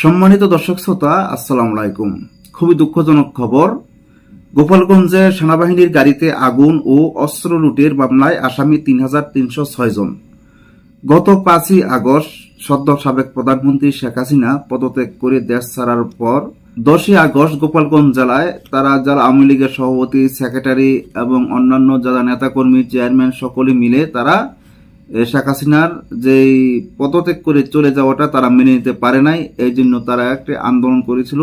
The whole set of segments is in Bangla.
সম্মানিত দর্শক শ্রোতা, আসসালামু আলাইকুম। খুবই দুঃখজনক খবর। গোপালগঞ্জে সেনাবাহিনীর গাড়িতে আগুন ও অস্ত্র লুটের মামলায় আসামি তিন হাজার তিনশো ছয় জন। গত পাঁচই আগস্ট সদ্য সাবেক প্রধানমন্ত্রী শেখ হাসিনা পদত্যাগ করে দেশ ছাড়ার পর দশই আগস্ট গোপালগঞ্জ জেলায় তারা জেলা আওয়ামী লীগের সভাপতি, সেক্রেটারি এবং অন্যান্য যারা নেতাকর্মী, চেয়ারম্যান সকলে মিলে তারা শেখ হাসিনার যেই পদত্যাগ করে চলে যাওয়াটা তারা মেনে নিতে পারে নাই এই জন্য তারা একটি আন্দোলন করেছিল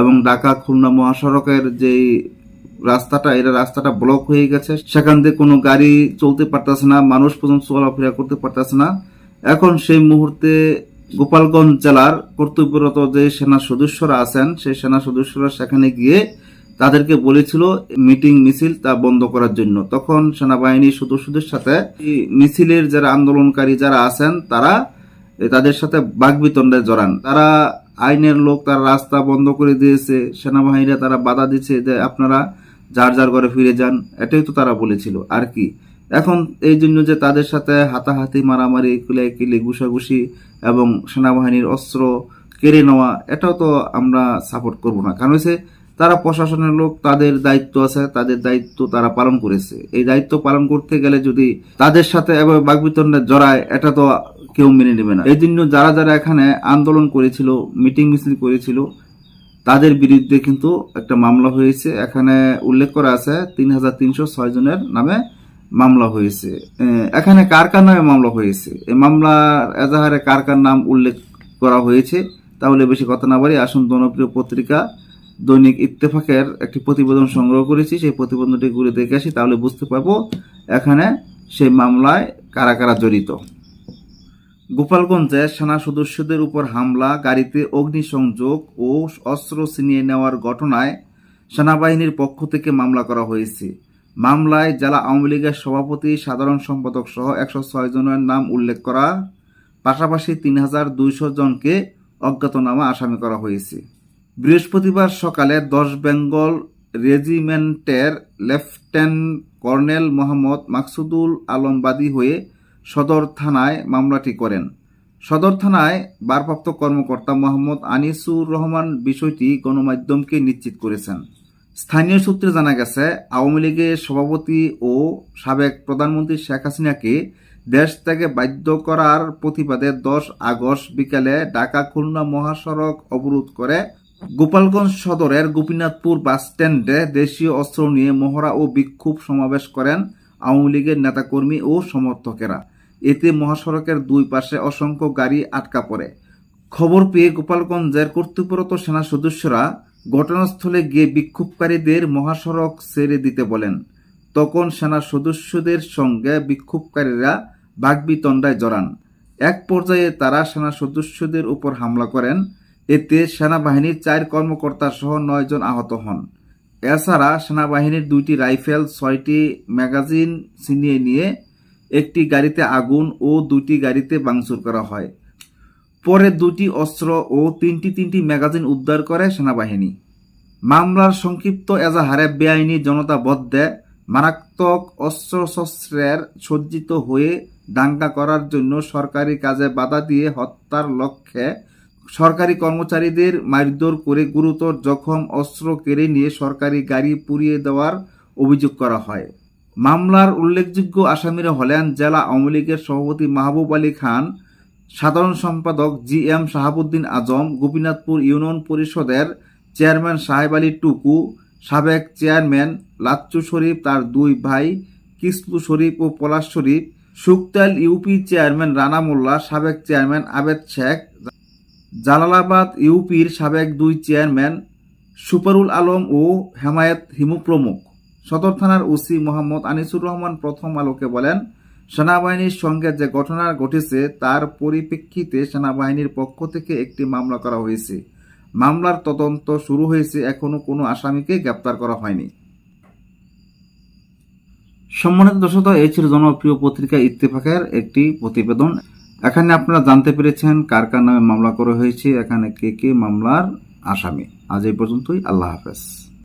এবং ঢাকা খুলনা মহাসড়কের যেই রাস্তাটা এটা রাস্তাটা ব্লক হয়ে গেছে। সেখান থেকে কোনো গাড়ি চলতে পারতেছে না, মানুষ পর্যন্ত চলাফেরা করতে পারতেছে না। এখন সেই মুহূর্তে গোপালগঞ্জ জেলার কর্তব্যরত যে সেনা সদস্যরা আছেন, সেই সেনা সদস্যরা সেখানে গিয়ে তাদেরকে বলেছিল, মিটিং মিছিল তা বন্ধ করার জন্য। তখন সেনাবাহিনীর সদস্যদের সাথে মিছিলের যারা আন্দোলনকারী যারা আছেন, তারা তাদের সাথে বাগবিতণ্ডায় জড়ান। তারা আইনের লোক, তার রাস্তা বন্ধ করে দিয়েছে, সেনাবাহিনীরা তারা বাধা দিচ্ছে যে আপনারা যার যার ঘরে ফিরে যান, এটাই তো তারা বলেছিল, আর কি। এখন এই জন্য যে তাদের সাথে হাতাহাতি, মারামারি কিলি ঘুষাঘুষি এবং সেনাবাহিনীর অস্ত্র কেড়ে নেওয়া, এটাও তো আমরা সাপোর্ট করব না। কারণ হচ্ছে তারা প্রশাসনের লোক, তাদের দায়িত্ব আছে, তাদের দায়িত্ব তারা পালন করেছে। এই দায়িত্ব পালন করতে গেলে যদি তাদের সাথে এভাবে বাগবিতণ্ডে জড়ায়, এটা তো কেউ মেনে নেবে না। এই জন্য যারা যারা এখানে আন্দোলন করেছিল, মিটিং মিছিল করেছিল, তাদের বিরুদ্ধে কিন্তু একটা মামলা হয়েছে। এখানে উল্লেখ করা আছে, তিন হাজার তিনশো ছয় জনের নামে মামলা হয়েছে। এখানে কার কার নামে মামলা হয়েছে? এই মামলার এজাহারে কার কার নাম উল্লেখ করা হয়েছে? তাহলে বেশি কথা না বাড়ি আসুন জনপ্রিয় পত্রিকা দৈনিক ইত্তেফাকের একটি প্রতিবেদন সংগ্রহ করেছি, সেই প্রতিবেদনটি ঘুরে দেখে আসি, তাহলে বুঝতে পারব এখানে সেই মামলায় কারা কারা জড়িত। গোপালগঞ্জে সেনা সদস্যদের উপর হামলা, গাড়িতে অগ্নিসংযোগ ও অস্ত্র ছিনিয়ে নেওয়ার ঘটনায় সেনাবাহিনীর পক্ষ থেকে মামলা করা হয়েছে। মামলায় জেলা আওয়ামী লীগের সভাপতি, সাধারণ সম্পাদক সহ একশো ছয় জনের নাম উল্লেখ করা, পাশাপাশি তিন হাজার দুইশো জনকে অজ্ঞাতনামা আসামি করা হয়েছে। বৃহস্পতিবার সকালে দশ বেঙ্গল রেজিমেন্টের লেফটেন্যান্ট কর্নেল মোহাম্মদ মাকসুদুল আলম বাদী হয়ে সদর থানায় মামলাটি করেন। সদর থানায় ভারপ্রাপ্ত কর্মকর্তা মোহাম্মদ আনিসুর রহমান বিষয়টি গণমাধ্যমকে নিশ্চিত করেছেন। স্থানীয় সূত্রে জানা গেছে, আওয়ামী লীগের সভাপতি ও সাবেক প্রধানমন্ত্রী শেখ হাসিনাকে দেশ থেকে বাধ্য করার প্রতিবাদে দশ আগস্ট বিকেলে ঢাকা খুলনা মহাসড়ক অবরোধ করে গোপালগঞ্জ সদরের গোপীনাথপুর বাসস্ট্যান্ডে দেশীয় অস্ত্র নিয়ে মহড়া ও বিক্ষোভ সমাবেশ করেন আওয়ামী লীগের নেতাকর্মী ও সমর্থকেরা। এতে মহাসড়কের দুই পাশে অসংখ্য গাড়ি আটকা পড়ে। খবর পেয়ে গোপালগঞ্জের কর্তৃপরত সেনা সদস্যরা ঘটনাস্থলে গিয়ে বিক্ষোভকারীদের মহাসড়ক ছেড়ে দিতে বলেন। তখন সেনা সদস্যদের সঙ্গে বিক্ষোভকারীরা বাগবিতণ্ডায় জড়ান। এক পর্যায়ে তারা সেনা সদস্যদের উপর হামলা করেন। এতে সেনাবাহিনীর চার কর্মকর্তা সহ নয় জন আহত হন। এছাড়া সেনাবাহিনীর দুইটি রাইফেল, ছয়টি ম্যাগাজিন ছিনিয়ে নিয়ে একটি গাড়িতে আগুন ও দুটি গাড়িতে ভাঙচুর করা হয়। পরে দুটি অস্ত্র ও তিনটি তিনটি ম্যাগাজিন উদ্ধার করে সেনাবাহিনী। মামলার সংক্ষিপ্ত এজাহারে বেআইনি জনতা বদ্ধে মারাত্মক অস্ত্রশস্ত্রের সজ্জিত হয়ে দাঙ্গা করার জন্য সরকারি কাজে বাধা দিয়ে হত্যার লক্ষ্যে সরকারি কর্মচারীদের মারধর করে গুরুতর জখম, অস্ত্র কেড়ে নিয়ে সরকারি গাড়ি পুড়িয়ে দেওয়ার অভিযোগ করা হয়। মামলার উল্লেখযোগ্য আসামিরা হলেন জেলা আওয়ামী লীগের সভাপতি মাহবুব আলী খান, সাধারণ সম্পাদক G M Shahabuddin Azam, Gopinathpur union পরিষদের চেয়ারম্যান সাহেব আলী টুকু, সাবেক চেয়ারম্যান লাচ্চু শরীফ, তার দুই ভাই কিসলু শরীফ ও পলাশ শরীফ, সুকতাল ইউপি চেয়ারম্যান রানা মোল্লা, সাবেক চেয়ারম্যান আবেদ শেখ জালালাবাদ ইউপির সাবেক দুই চেয়ারম্যান সুপারুল আলম ও হেমায়েত হিমু প্রমুখ। সদর থানার ওসি মোহাম্মদ আনিসুর রহমান প্রথম আলোকে বলেন, সেনাবাহিনীর সঙ্গে যে ঘটনা ঘটেছে তার পরিপ্রেক্ষিতে সেনাবাহিনীর পক্ষ থেকে একটি মামলা করা হয়েছে। মামলার তদন্ত শুরু হয়েছে, এখনও কোনো আসামিকে গ্রেপ্তার করা হয়নি। সম্মানিত দর্শক, এই ছিল জনপ্রিয় পত্রিকা ইত্তেফাকের একটি প্রতিবেদন। এখানে আপনারা জানতে পেরেছেন কার কার নামে মামলা করা হয়েছে, এখানে কে কে মামলার আসামি। আজ এই পর্যন্তই, আল্লাহ হাফেজ।